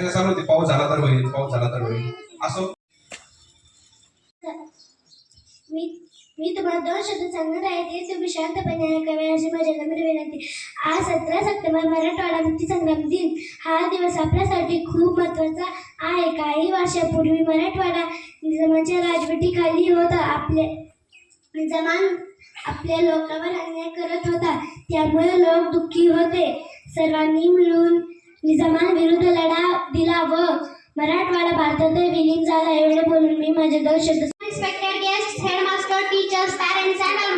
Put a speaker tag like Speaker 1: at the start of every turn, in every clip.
Speaker 1: त्यांना चालू होती पाऊस झाला तर होईल पाऊस झाला तर होईल. असं.
Speaker 2: मी मी तुम्हाला दोन शब्द सांगणार आहे ते तुम्ही शांतपणे ऐकावे अशी माझ्या नम्र विनंती. आज सतरा सप्टेंबर मराठवाडा मुक्ती संग्राम दिन. हा दिवस आपल्यासाठी खूप महत्त्वाचा आहे. काही वर्षापूर्वी मराठवाडा निजामाच्या राजवटीखाली होता. आपले निजामान आपल्या लोकांवर अन्याय करत होता. त्यामुळे लोक दुःखी होते. सर्वांनी मिळून निजामान विरुद्ध लढा दिला व मराठवाडा भारतात विलीन झाला एवढे बोलून मी माझे
Speaker 3: दहशत inspector guest headmaster teachers parents आणि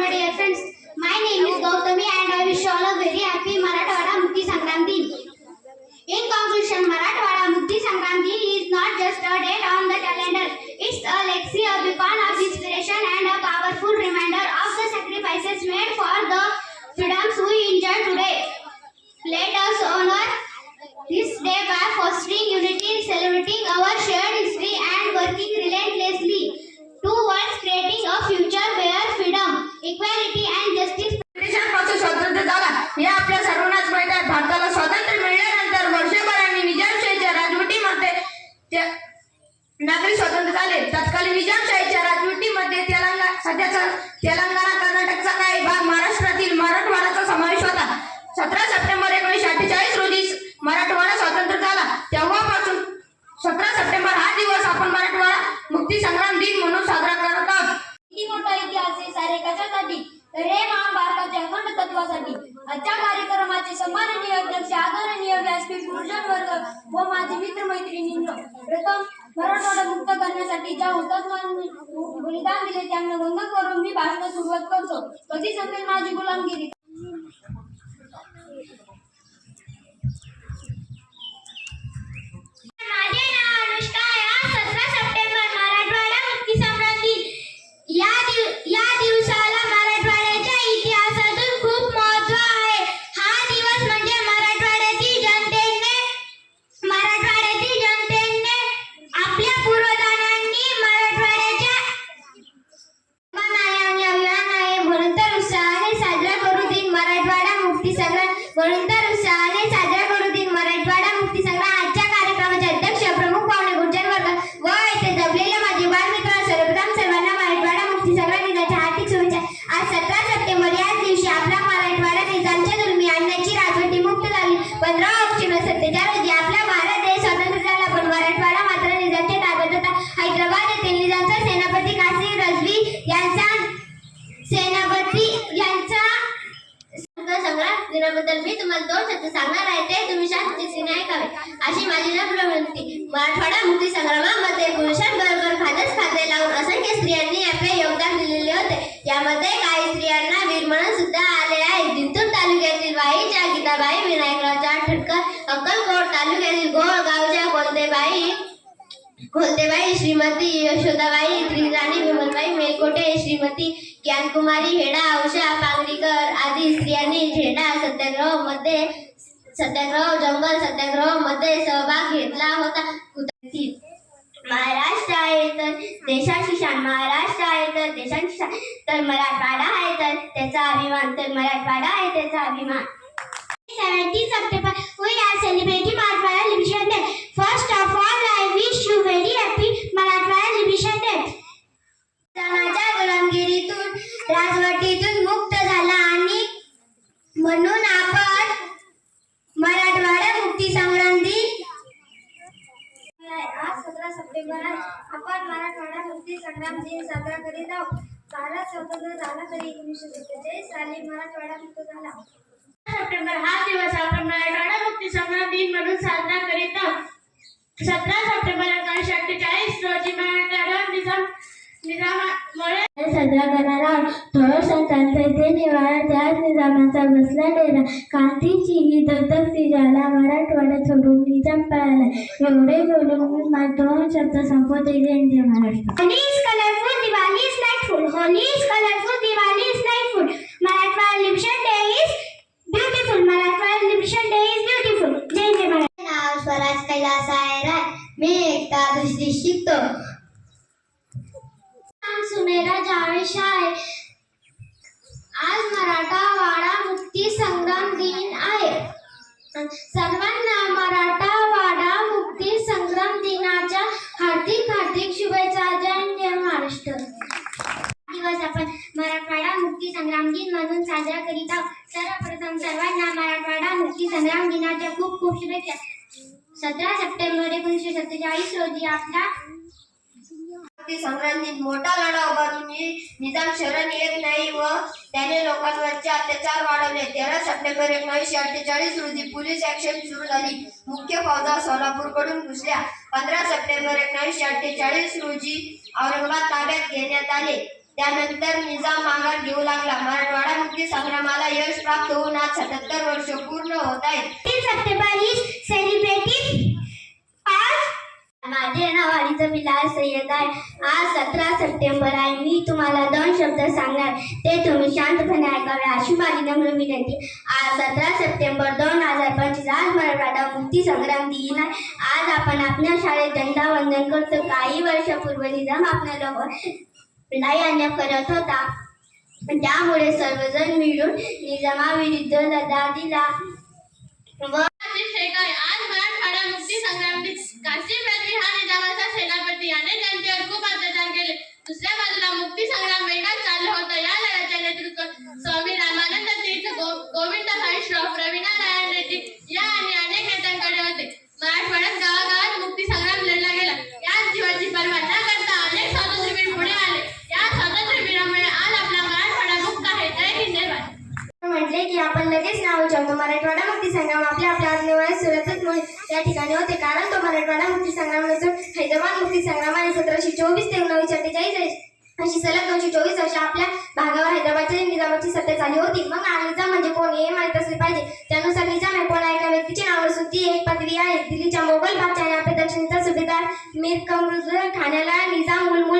Speaker 3: सध्याचा तेलंगणा कर्नाटकचा काही भाग महाराष्ट्रातील मराठवाड्याचा समावेश होता. सतरा सप्टेंबर एकोणीसशे अठ्ठेचाळीस रोजी मराठवाडा स्वातंत्र्य झाला. तेव्हापासून सतरा सप्टेंबर हा दिवस आपण मराठवाडा मुक्ती संग्राम दिन म्हणून साजरा करत आहोत.
Speaker 2: किती मोठा इतिहास आहे सारे कशासाठी? तर हे महाभारताच्या अखंड तत्वासाठी. आजच्या कार्यक्रमाचे सन्माननीय अध्यक्ष आदरणीय व्यासपीठ गुरुजन वर्ग व माझे मित्र मैत्रिणींनो प्रथम मराठवाडा करण्यासाठी ज्या हुतात्म्यांनी बलिदान दिले त्यांना वंदन करून मी भाषण सुरुवात करतो. कधी संपेल माझी गुलामगिरी? माझे नाव अनुष्का या सतरा सप्टेंबर मराठवाडा मुक्ती संग्रामामध्ये पुरुषांबरोबर खातच खाते लावून असंख्य स्त्रियांनी आपले योगदान दिलेले होते. यामध्ये काही स्त्रियांना वीर म्हणून सुद्धा आले आहे. जिंतूर तालुक्यातील वाईच्या गीताबाई विनायकराव ठटकर अक्कलकोट तालुक्यातील गोळ गावच्या गोलदेबाई खोलतेबाई श्रीमती यशोदाबाई त्रिराणी विमलबाई मेलकोटे श्रीमती ज्ञानकुमारी हेडा उषा पांगरीकर आदी स्त्रियांनी झेंडा सत्याग्रहमध्ये सत्याग्रह जंगल सत्याग्रहमध्ये सहभाग घेतला होता. महाराष्ट्र आहे तर देशाची शान महाराष्ट्र आहे तर देशाची शान तर मराठवाडा आहे तर त्याचा अभिमान तर मराठवाडा आहे त्याचा अभिमान. Seventeen September we are Marathwada liberation day first of all I wish you very happy Marathwada liberation day स्वतंत्र एकोणीसशे सत्तेचाळीस साली मराठवाडा मुक्त झाला. सप्टेंबर हा दिवस आपण मराठवाडा मुक्ती संग्राम दिन म्हणून साजरा करीत आहोत. सतरा सप्टेंबर तो संपूर्ण India Maharashtra. Holi is colourful Diwali is night full Holi is colourful Diwali is सत्तेचाळीस रोजी आपला
Speaker 1: मुक्ती मोठा लढा उभारून निजाम शरण येत नाही व त्याने लोकांवरचे अत्याचार वाढवले. तेरा सप्टेंबर एकोणीसशे अठ्ठेचाळीस रोजी पोलीस ऍक्शन सुरू झाली. मुख्य फौजा सोलापूरकडून घुसल्या. पंधरा सप्टेंबर एकोणीसशे अठ्ठेचाळीस रोजी औरंगाबाद ताब्यात घेण्यात आले. त्यानंतर निजाम माघार घेऊ लागला. मराठवाडा मुक्ती संग्रामाला यश प्राप्त होऊन आज सत्याहत्तर वर्ष पूर्ण होत आहेत.
Speaker 2: तीन सप्टेंबर इज माझे नाव अनिता विलास सय्यद आहे आज सतरा सप्टेंबर आहे. मी तुम्हाला दोन शब्द सांगणार. ते तुम्ही शांतपणे ऐकावे. अशी माझी नम्र विनंती. आज सतरा सप्टेंबर दोन हजार पंचवीस. आज मराठवाडा मुक्ती संग्राम दिन आहे. आज आपण आपल्या शाळेत झंडा वंदन करतो. काही वर्षापूर्वी निजाम आपल्याला लढाई अन्य करत होता. त्यामुळे सर्वजण मिळून निजामाविरुद्ध लढा दिला. व
Speaker 4: शेख आहे आज मराठवाडा मुक्ती संग्राम काशी पृथ्वी हा निजामाचा सेनापती याने त्यांच्यावर खूप अत्याचार केले. दुसऱ्या बाजूला मुक्ती संग्राम
Speaker 2: आपल्या आपल्या आत्मवयात सुरक्षित या ठिकाणी होते. कारण तो मराठवाडा मुक्ती संग्राम नसून हैदराबाद मुक्ती संग्राम आहे सतराशे चोवीस ते एकोणीसशे अठ्ठेचाळीस अशी सलग दोनशे चोवीस वर्ष आपल्या भागावर हैदराबादच्या निजामाची सत्ता झाली होती. मग निजाम म्हणजे कोण हे माहीत असले पाहिजे. त्यानुसार निजाम हे कोणा एका व्यक्तीचे नाव असून ती एक पदवी आहे. दिल्लीच्या मोगल बादशाने आपल्या दक्षिणेचा सुभेदार मीर कमरुद्दीन खाण्याला निजाम मुलमुल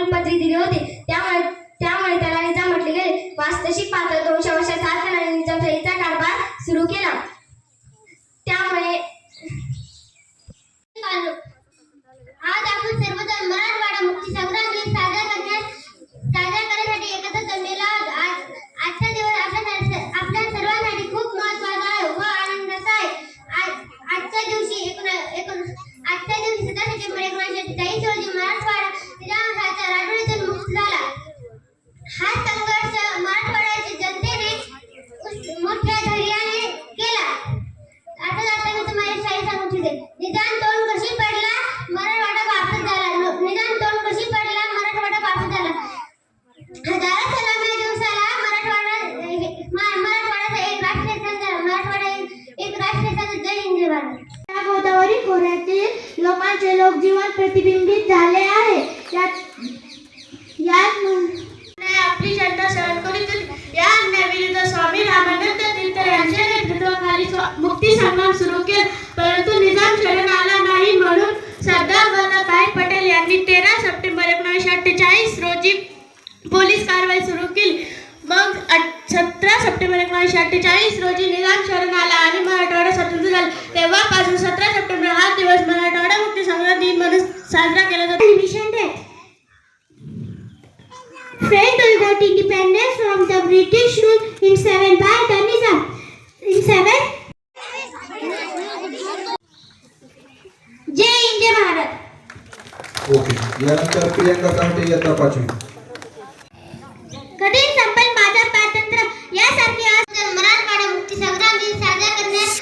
Speaker 2: मुक्ती संग्राम
Speaker 4: सुरू केला. परंतु निजाम शरण आला नाही म्हणून सरदार वल्लभभाई पटेल यांनी तेरा सप्टेंबर एकोणीसशे अठ्ठेचाळीस रोजी पोलीस कारवाई सुरू केली. मग सतरा सप्टेंबर एकोणीसशे अठ्ठेचाळीस रोजी निजाम शरण आला आणि मराठवाडा स्वतंत्र झाला. तेव्हापासून सतरा सप्टेंबर हा दिवस मराठवाडा मुक्ती संग्राम दिन म्हणून साजरा केला जातो.
Speaker 2: Mission day Fred got independence from the British rule in
Speaker 5: 7th यानंतर प्रियंका कामटे इयत्ता पाचवी
Speaker 2: कधी संपेल माझा स्वातंत्र्य यासारखे आज मराठवाडा मुक्ती संग्राम दिन साजरा करण्यास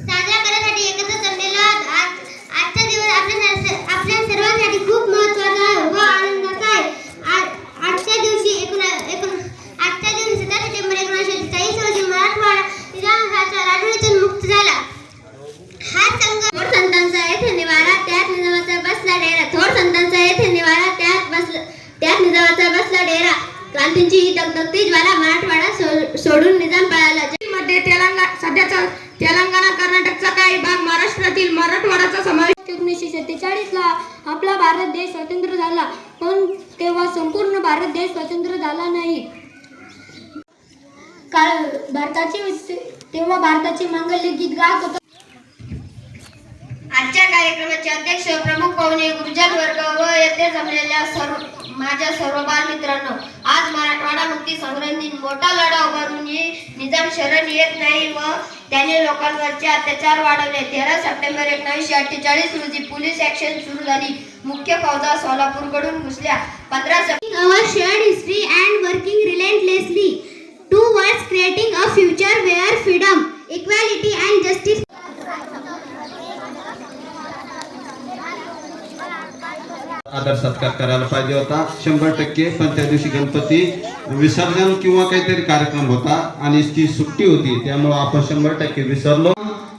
Speaker 2: साजरा करण्यासाठी एकत्र जमलेलो आहोत आज आजचा दिवस आपल्या सर्व- आपल्या सर्वांसाठी खूप महत्त्वाचा आहे व आनंदाचा आहे आज आजच्या दिवशी एकूण एकूण आजच्या दिवशी सतरा सप्टेंबर एकोणीसशे चाळीस रोजी मराठवाडा निजामाच्या राजवटीतून मुक्त झाला हा संघ थोर संतांचा येथे निवारा त्यात निजामाचा बसला डेरा थोर संतांचा येथे निवारा त्यात बसला त्यात निजामाचा बसला डेरा? क्रांतीची ही दगदगती ज्वाला मराठवाडा सोडून निजाम पळाला.
Speaker 1: मध्ये तेलंगणा सध्याचा तेलंगणा कर्नाटकचा काही भाग महाराष्ट्रातील मराठवाड्याचा समावेश.
Speaker 6: एकोणीसशे सत्तेचाळीसला आपला भारत देश स्वतंत्र झाला पण तेव्हा संपूर्ण भारत देश स्वतंत्र झाला नाही. काळ भारताची तेव्हा भारताची मांगल्य गीत गात होत.
Speaker 1: आजच्या कार्यक्रमाचे अध्यक्ष प्रमुख पाहुणे गुरुजन वर्ग व येथे जमलेल्या सर्व माझ्या सर्व बालमित्रांनो आज मराठवाडा मुक्ती संग्राम दिन मोठा लढा उभारून निजाम शरण येत नाही व त्याने लोकांवरचे अत्याचार वाढवले. तेरा सप्टेंबर एकोणीसशे अठ्ठेचाळीस रोजी पोलीस ऍक्शन सुरू झाली. मुख्य फौजा सोलापूरकडून घुसल्या. पंधरा September
Speaker 7: our shared history and working to towards creating a future where freedom equality, and justice
Speaker 8: आदर सत्कार करायला पाहिजे होता. शंभर टक्के. पण त्या दिवशी गणपती विसर्जन किंवा काहीतरी कार्यक्रम होता आणि ती सुट्टी होती. त्यामुळं आपण शंभर टक्के विसरलो.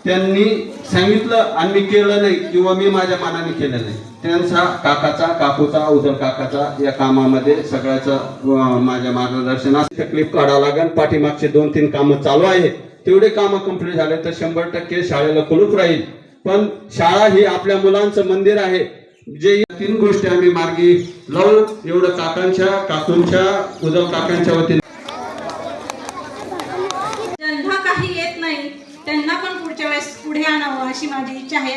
Speaker 8: त्यांनी सांगितलं आणि मी केलं नाही किंवा मी माझ्या मनाने केलं नाही. त्यांचा काकाचा काकूचा उदर काकाचा या कामामध्ये सगळ्याचं माझ्या मार्गदर्शनात क्लिप काढावं लागेल. पाठीमागचे दोन तीन कामं चालू आहेत. तेवढे कामं कंप्लीट झाले तर शंभर टक्के शाळेला कुलूप राहील. पण शाळा ही आपल्या मुलांचं मंदिर आहे. जे तीन गोष्टी आम्ही मार्गी लावू. एवढं काकांच्या काकूंच्या उद्धव काकांच्या वतीने.
Speaker 9: त्यांना काही येत नाही. त्यांना पण पुढच्या वेळेस पुढे आणावं अशी माझी इच्छा आहे.